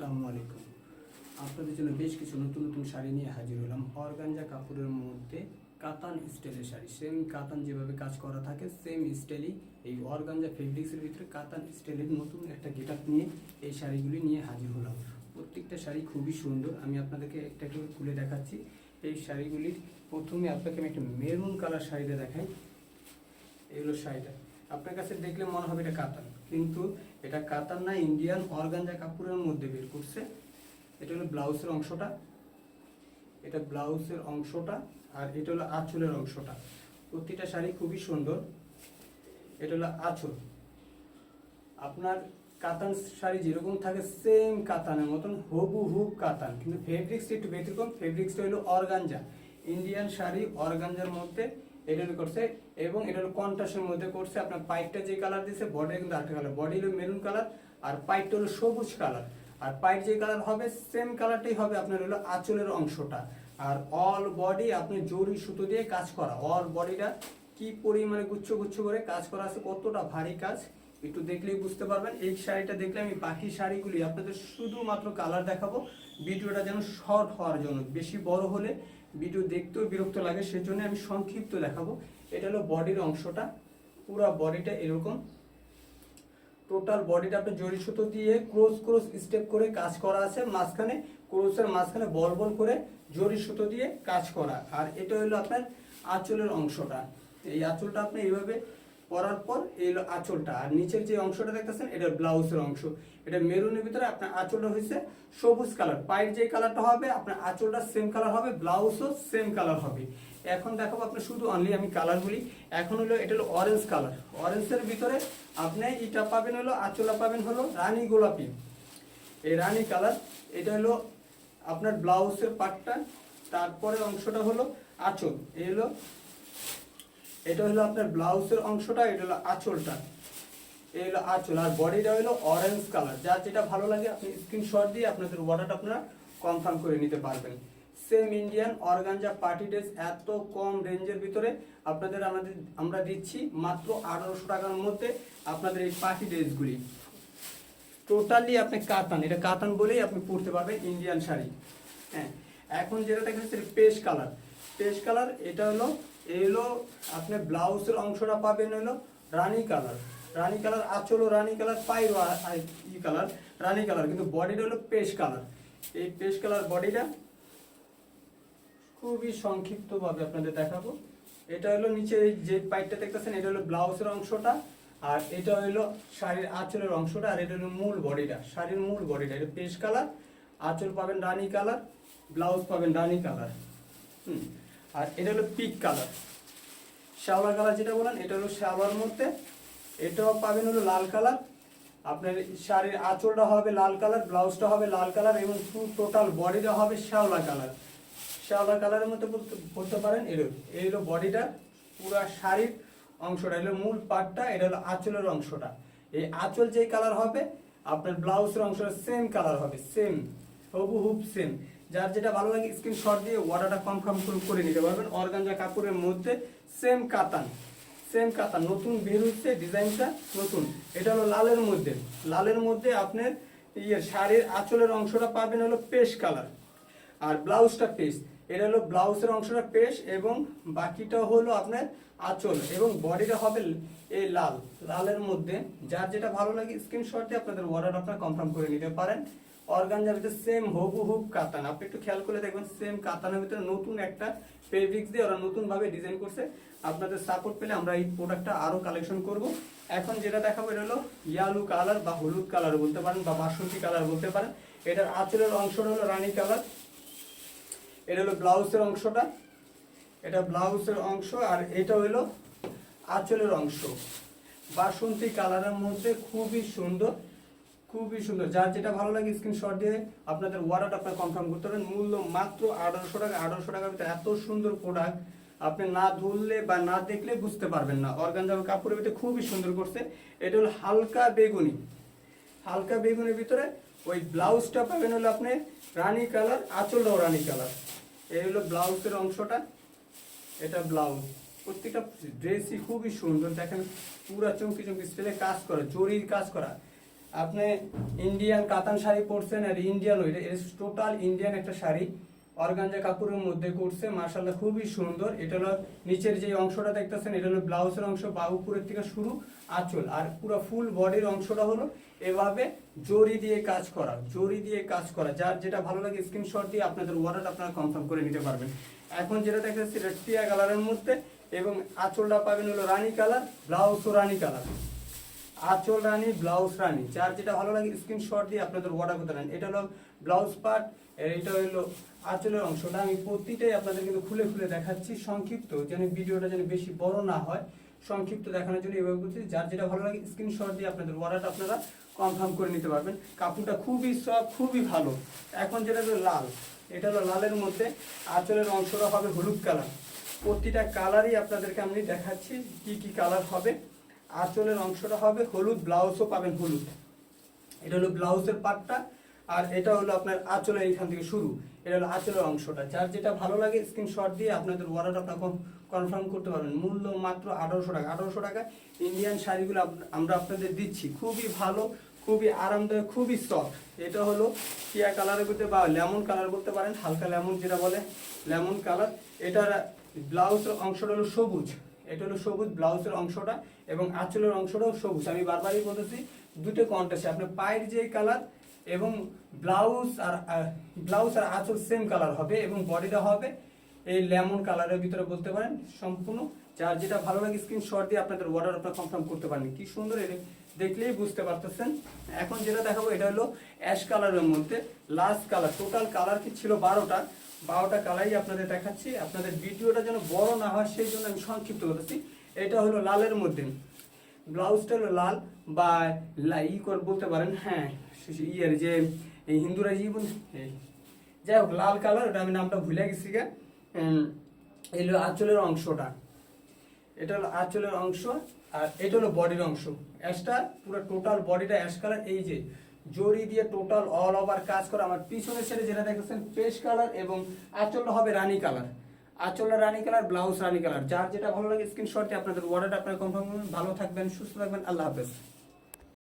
আসসালামু আলাইকুম। আপনাদের জন্য বেশ কিছু নতুন নতুন শাড়ি নিয়ে হাজির হলাম। অর্গানজা কাপড়ের মধ্যে কাতান স্টাইলের শাড়ি। সেম কাতান যেভাবে কাজ করা থাকে সেম স্টাইলই এই অর্গানজা ফেব্রিক্সের ভিতরে কাতান স্টাইলের নতুন একটা গেট নিয়ে এই শাড়িগুলি নিয়ে হাজির হলাম। প্রত্যেকটা শাড়ি খুবই সুন্দর। আমি আপনাদেরকে একটা একটু খুলে দেখাচ্ছি। এই শাড়িগুলির প্রথমে আপনাকে আমি একটা মেরুন কালার শাড়িটা দেখাই। এগুলো শাড়িটা। আপনার কাছে দেখলে মনে হবে এটা কাতান। কিন্তু এটা কাতান না ইন্ডিয়ান অর্গানজা কাপড়ের মধ্যে বের করছে, এটা হলো ব্লাউজের অংশটা। এটা ব্লাউজের অংশটা আর এটা হলো আঁচলের অংশটা। প্রতিটা শাড়ি খুবই সুন্দর। এটা হলো আঁচল। আপনার কাতান শাড়ি যেরকম থাকে সেম কাতানের মতন হবু হুব কাতান। কিন্তু ফেব্রিক্সটা একটু ব্যতিক্রম ফেব্রিক্সটা হলো অর্গানজা ইন্ডিয়ান শাড়ি অর্গানজার মধ্যে এটা করছে এবং এটা হলো কন্ট্রাস্টের মধ্যে করছে। আপনার পাইপটা যে কালার দিয়েছে বডি কিন্তু আরেকটা কালার বডি হলো মেরুন কালার আর পাইপটা হলো সবুজ কালার আর পাইপ যে কালার হবে সেম কালারটাই হবে আপনার হলো আঁচলের অংশটা। আর অল বডি আপনি জরি সুতো দিয়ে কাজ করা। অল বডিটা কি পরিমাণে গুচ্ছ গুচ্ছ করে কাজ করা আছে, কতটা ভারী কাজ, একটু দেখলেই বুঝতে পারবেন। এই শাড়িটা দেখলে আমি বাকি শাড়িগুলি আপনাদের শুধুমাত্র কালার দেখাবো। ভিডিওটা যেন শর্ট হওয়ার জন্য, বেশি বড় হলে ভিডিও দেখতেও বিরক্ত লাগে সেজন্য আমি সংক্ষিপ্ত দেখাবো। এটা হলো বডির অংশটা, পুরো বডিটা এরকম। টোটাল বডিটা আপনি জড়ি সুতো দিয়ে ক্রোস ক্রোস স্টেপ করে কাজ করা আছে, মাঝখানে ক্রোসের মাঝখানে বল বল করে জড়ি সুতো দিয়ে কাজ করা। আর এটা হলো আপনার আঁচলের অংশটা। এই আঁচলটা আপনি এইভাবে করার পর এই হলো আঁচলটা। আর নিচের যে অংশটা দেখতেছেন, এটা ব্লাউজের অংশ। এটা মেরুনের ভিতরে আপনার আঁচলটা হয়েছে সবুজ কালার। পায়ের যে কালারটা হবে, আপনার আঁচলটা সেম কালার হবে, ব্লাউজও সেম কালার হবে। এখন দেখাবো আপনার শুধু অনলি আমি কালারগুলি এখন হলো এটা হলো অরেঞ্জ কালার অরেঞ্জের ভিতরে আপনি এটা পাবেন হলো আঁচলা পাবেন হলো রানী গোলাপি। এই রানী কালার এটা হলো আপনার ব্লাউজের পাটটা। তারপরে অংশটা হলো আঁচল। এই হলো এটা হলো আপনার ব্লাউজের অংশটা, এটা হলো আঁচলটা। এই হলো আঁচল, আর বডিটা হলো অরেঞ্জ কালার যার যেটা ভালো লাগে, আপনি স্ক্রিনশট দিয়ে আপনাদের অর্ডারটা আপনারা কনফার্ম করে নিতে পারবেন। Same Indian organza party dress এত কম রেঞ্জের ভিতরে আপনাদের আমাদের, আমরা দিচ্ছি মাত্র আঠারোশো টাকার মধ্যে আপনাদের এই পার্টি ড্রেসগুলি টোটালি আপনি কাতান, এটা কাতান বলেই আপনি পরতে পারবেন ইন্ডিয়ান শাড়ি। হ্যাঁ এখন যেটা দেখেন সেটা পেশ কালার পেশ কালার, এটা হলো এই হলো আপনি ব্লাউজের অংশটা পাবেন হলো রানী কালার। রানী কালার আঁচলও রানী কালার আ- ই কালার, রানী কালার, কিন্তু বডিটা হলো পেশ কালার। এই পেশ কালার বডিটা খুবই সংক্ষিপ্তভাবে আপনাদের দেখাবো। এটা হলো নিচে যে পাইপটা দেখতেছেন, এটা হলো ব্লাউজের অংশটা, আর এটা হলো শাড়ির আঁচলের অংশটা, আর এটা হলো মূল বডিটা, শাড়ির মূল বডিটা, এটা পেশ কালার, আঁচল পাবেন রানী কালার, ব্লাউজ পাবেন রানী কালার। হুম, আর এটা হলো পিক কালার শ্যাওলা কালার যেটা বলেন এটা হলো শ্যাওলার মধ্যে। এটাও পাবেন হলো লাল কালার আপনার শাড়ির আঁচলটা হবে লাল কালার ব্লাউজটা হবে লাল কালার এবং টোটাল বডিটা হবে শ্যাওলা কালার শ্যাওলা কালারের মধ্যে বলতে পারেন এলো এই হলো বডিটা পুরা শাড়ির অংশটা এলো মূল পার্টটা এটা হলো আঁচলের অংশটা। এই আঁচল যেই কালার হবে, আপনার ব্লাউজের অংশটা সেম কালার হবে সেম হুবহুব সেম। যার যেটা ভালো লাগে স্ক্রিনশট দিয়ে অর্ডারটা কনফার্ম করে নিতে পারবেন। অর্গানজা কাপড়ের মধ্যে সেম কাতান। সেম কাতান। নতুন বের হচ্ছে, ডিজাইনটা নতুন। এটা হলো লালের মধ্যে। লালের মধ্যে আপনার ইয়ে শাড়ির আঁচলের অংশটা পাবেন হলো পেস কালার। আর ব্লাউজটা পেশ এটা হলো ব্লাউজের অংশটা পেশ এবং বাকিটা হলো আপনার আঁচল এবং বডিটা হবে এই লাল, লালের মধ্যে। যার যেটা ভালো লাগে স্ক্রিনশট দিয়ে আপনাদের অর্ডার আপনারা কনফার্ম করে নিতে পারেন। অর্গানজার ভিতরে সেম হবু হুব কাতান। আপনি একটু খেয়াল করে দেখবেন সেম কাতানের ভিতরে নতুন একটা ফেব্রিক্স দিয়ে ওরা নতুন ভাবে ডিজাইন করছে। আপনাদের সাপোর্ট পেলে আমরা এই প্রোডাক্টটা আরও কালেকশন করব। এখন যেটা দেখাবো, এটা হলো ইয়ালু কালার বা হলুদ কালার বলতে পারেন বা বাসন্তী কালার বলতে পারেন। এটার আঁচলের অংশটা হলো রানী কালার এটা হলো ব্লাউজের অংশটা, এটা ব্লাউজের অংশ আর এটা হলো আঁচলের অংশ। বাসন্তী কালারের মধ্যে খুবই সুন্দর খুবই সুন্দর। যার যেটা ভালো লাগে স্ক্রিনশট দিয়ে আপনাদের ওয়ারাটা আপনার কনফার্ম করতে পারেন মূল্য মাত্র আঠারোশো টাকা, আঠারোশো টাকার ভিতরে এত সুন্দর প্রোডাক্ট আপনি না ধরলে বা না দেখলে বুঝতে পারবেন না। অর্গানজা কাপড়ের ভিতরে খুবই সুন্দর করছে। এটা হলো হালকা বেগুনি। হালকা বেগুনের ভিতরে ওই ব্লাউজটা পাবেন হলো আপনি রানী কালার, আঁচলটাও রানী কালার। এই হলো ব্লাউজের অংশটা, এটা ব্লাউজ। প্রত্যেকটা ড্রেসই খুবই সুন্দর। দেখেন, পুরা চমকি চমকি স্টাইলে কাজ করা, জরির কাজ করা। আপনি ইন্ডিয়ান কাতান শাড়ি পরছেন আর ইন্ডিয়ান ওইটা টোটাল ইন্ডিয়ান একটা শাড়ি। অর্গানজা কাপড়ের মধ্যে করছে মার্শাল্লাহ খুবই সুন্দর। এটা হলো নিচের যে অংশটা দেখতেছেন, এটা হলো ব্লাউজের অংশ বা উপরের থেকে শুরু আঁচল। আর পুরো ফুল বডির অংশটা হলো এভাবে জরি দিয়ে কাজ করা জরি দিয়ে কাজ করা। যার যেটা ভালো লাগে স্ক্রিনশট দিয়ে আপনাদের অর্ডার আপনারা কনফার্ম করে নিতে পারবেন। এখন যেটা দেখা যাচ্ছে এটা টিয়া কালারের মধ্যে এবং আঁচলটা পাবেন হলো রানী কালার ব্লাউজও রানী কালার আঁচল রানি, ব্লাউজ রানি। যার যেটা ভালো লাগে স্ক্রিনশট দিয়ে আপনাদের অর্ডার করতে পারেন এটা হলো ব্লাউজ পার্ট এটা হলো আঁচলের অংশটা আমি প্রতিটাই আপনাদের কিন্তু খুলে খুলে দেখাচ্ছি। সংক্ষিপ্ত, যেন ভিডিওটা যেন বেশি বড় না হয়। সংক্ষিপ্ত দেখানোর জন্য এভাবে বলছি যার যেটা ভালো লাগে স্ক্রিনশট দিয়ে আপনাদের অর্ডারটা আপনারা কনফার্ম করে নিতে পারবেন। কাপড়টা খুবই সফট খুবই ভালো। এখন যেটা হলো লাল। এটা হলো লালের মধ্যে আঁচলের অংশটা হবে হলুদ কালার প্রতিটা কালারই আপনাদেরকে আমি দেখাচ্ছি কি কি কালার হবে। আঁচলের অংশটা হবে হলুদ, ব্লাউজও পাবেন হলুদ। এটা হলো ব্লাউজের পার্টটা আর এটা হলো আপনার আঁচলের এইখান থেকে শুরু। এটা হলো আঁচলের অংশটা। যার যেটা ভালো লাগে স্ক্রিনশট দিয়ে আপনাদের অর্ডার আপনার কনফার্ম করতে পারবেন। মূল্য মাত্র আঠারোশো টাকা। আঠারোশো টাকা ইন্ডিয়ান শাড়িগুলো আমরা আপনাদের দিচ্ছি। খুবই ভালো, খুবই আরামদায়ক, খুবই সফট এটা হলো টিয়া কালারের মধ্যে বা লেমন কালার বলতে পারেন, হালকা লেমন যেটা বলে লেমন কালার এটার ব্লাউজের অংশটা হলো সবুজ। এটা হলো সবুজ ব্লাউজের অংশটা এবং আঁচলের অংশটাও সবুজ। আমি বারবারই বলতেছি, দুটো কন্ট্রাস্ট আপনার পায়ের যে কালার এবং ব্লাউজ আর ব্লাউজ আর আঁচল সেম কালার হবে এবং বডিটা হবে এই লেমন কালারের ভিতরে বলতে পারেন। সম্পূর্ণ। যার যেটা ভালো লাগে স্ক্রিনশট দিয়ে আপনাদের অর্ডার আপনারা কনফার্ম করতে পারেন। কি সুন্দর এটা দেখলেই বুঝতে পারতেছেন। এখন যেটা দেখাবো, এটা হলো অ্যাশ কালারের মধ্যে লাস্ট কালার টোটাল কালার কি ছিল বারোটা? বারোটা কালারই আপনাদের দেখাচ্ছি। আপনাদের ভিডিওটা যেন বড় না হয়, সেই জন্য আমি সংক্ষিপ্ত করতেছি এটা হলো লালের মধ্যে। ব্লাউজটা হলো লাল বা ই করে বলতে পারেন হ্যাঁ ইয়ের যে হিন্দুরা বল যাই হোক, লাল কালার ওটা আমি নামটা ভুলে গেছি গা। হলো আঁচলের অংশটা। এটা হলো আঁচলের অংশ। আর এটা হলো বডির অংশ। অ্যাশটা, পুরো টোটাল বডিটা অ্যাশ কালার এই যে জরি দিয়ে টোটাল অল ওভার কাজ করে, আমার পিছনের ছেড়ে যেটা দেখতেছেন পেশ কালার এবং আঁচলটা হবে রানি কালার আঁচলটা রানি কালার ব্লাউজ রানি কালার যার যেটা ভালো লাগে স্ক্রিনশট আপনাদের অর্ডারটা আপনারা কনফার্ম ভালো থাকবেন, সুস্থ থাকবেন, আল্লাহ হাফেজ।